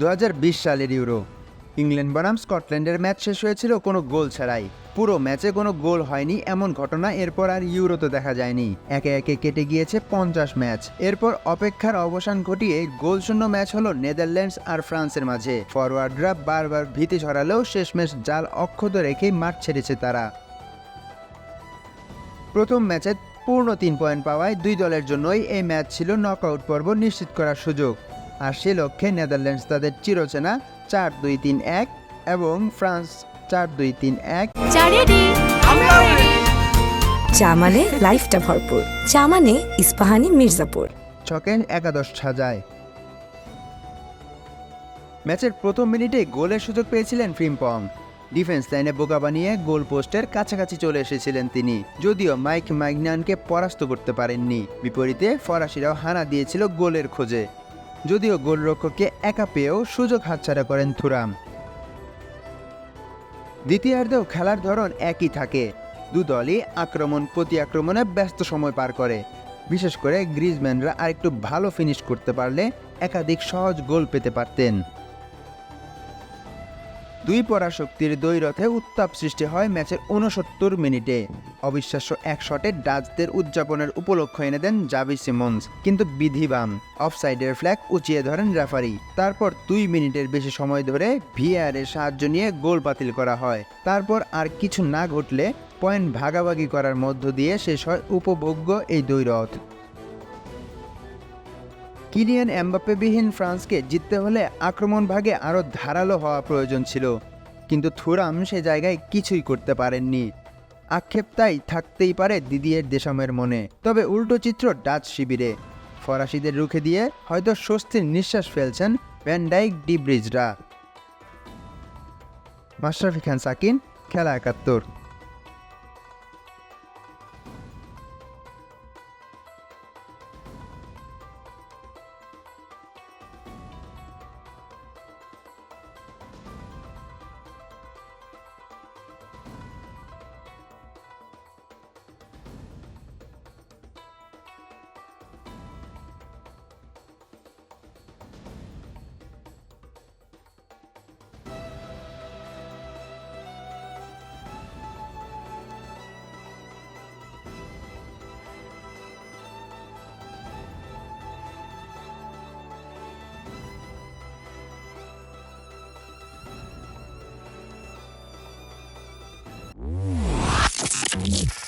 দু হাজার বিশ সালের ইউরো। ইংল্যান্ড বনাম স্কটল্যান্ডের ম্যাচ শেষ হয়েছিল কোনো গোল ছাড়াই। পুরো ম্যাচে কোনো গোল হয়নি এমন ঘটনা এরপর আর ইউরোতে দেখা যায়নি। একে একে কেটে গিয়েছে পঞ্চাশ ম্যাচ। এরপর অপেক্ষার অবসান ঘটিয়ে গোলশূন্য ম্যাচ হলো নেদারল্যান্ডস আর ফ্রান্সের মাঝে। ফরওয়ার্ডরা বারবার ভীতি ছড়ালেও শেষমেশ জাল অক্ষত রেখে মাঠ ছেড়েছে তারা। প্রথম ম্যাচে পূর্ণ তিন পয়েন্ট পাওয়ায় দুই দলের জন্যই এই ম্যাচ ছিল নকআউট পর্ব নিশ্চিত করার সুযোগ। আর সে লক্ষ্যে নেদারল্যান্ডস তাদের চিরচেনা চার দুই তিন এক এবং ফ্রান্স চার দুই তিন এক। চা রেডি। চা মানে লাইফটা ভরপুর। চা মানে ইস্পাহানি মির্জাপুর। ছকে একাদশ সাজায়। ম্যাচের প্রথম মিনিটে গোলের সুযোগ পেয়েছিলেন ফ্রিম্পং ডিফেন্স লাইনে বোকা বানিয়ে গোল পোস্টের কাছাকাছি চলে এসেছিলেন তিনি। যদিও মাইক মাইগনানকে পরাস্ত করতে পারেননি। বিপরীতে ফরাসিরাও হানা দিয়েছিল গোলের খোঁজে। যদিও গোলরক্ষককে একা পেয়েও সুযোগ হাতছাড়া করেন থুরাম। দ্বিতীয়ার্ধেও খেলার ধরন একই থাকে। দু দলই আক্রমণ প্রতি আক্রমণে ব্যস্ত সময় পার করে। বিশেষ করে গ্রিজম্যানরা আরেকটু ভালো ফিনিশ করতে পারলে একাধিক সহজ গোল পেতে পারতেন। দুই পরাশক্তির দ্বৈরথে উত্তাপ সৃষ্টি হয় ম্যাচের উনসত্তর মিনিটে। অবিশ্বাস্য এক শটে ডাচদের উদযাপনের উপলক্ষ এনে দেন জাভি সিমন্স, কিন্তু বিধিবাম, অফসাইডের ফ্ল্যাগ উঁচিয়ে ধরেন রেফারি। তারপর দুই মিনিটের বেশি সময় ধরে ভিআর এর সাহায্য নিয়ে গোল বাতিল করা হয়। তারপর আর কিছু না ঘটলে পয়েন্ট ভাগাভাগি করার মধ্য দিয়ে শেষ হয় উপভোগ্য এই দ্বৈরথ। কিলিয়ান এমবাপ্পেবিহীন ফ্রান্সকে জিততে হলে আক্রমণ ভাগে আরও ধারালো হওয়া প্রয়োজন ছিল। কিন্তু থুরাম সে জায়গায় কিছুই করতে পারেননি। আক্ষেপ তাই থাকতেই পারে দিদিয়ের দেশমের মনে। তবে উল্টো চিত্র ডাচ শিবিরে। ফরাসিদের রুখে দিয়ে হয়তো স্বস্তির নিঃশ্বাস ফেলছেন ভ্যান্ডাইক ডিব্রিজরা মাশরাফি খান, সাকিন, খেলা একাত্তর। Thank you.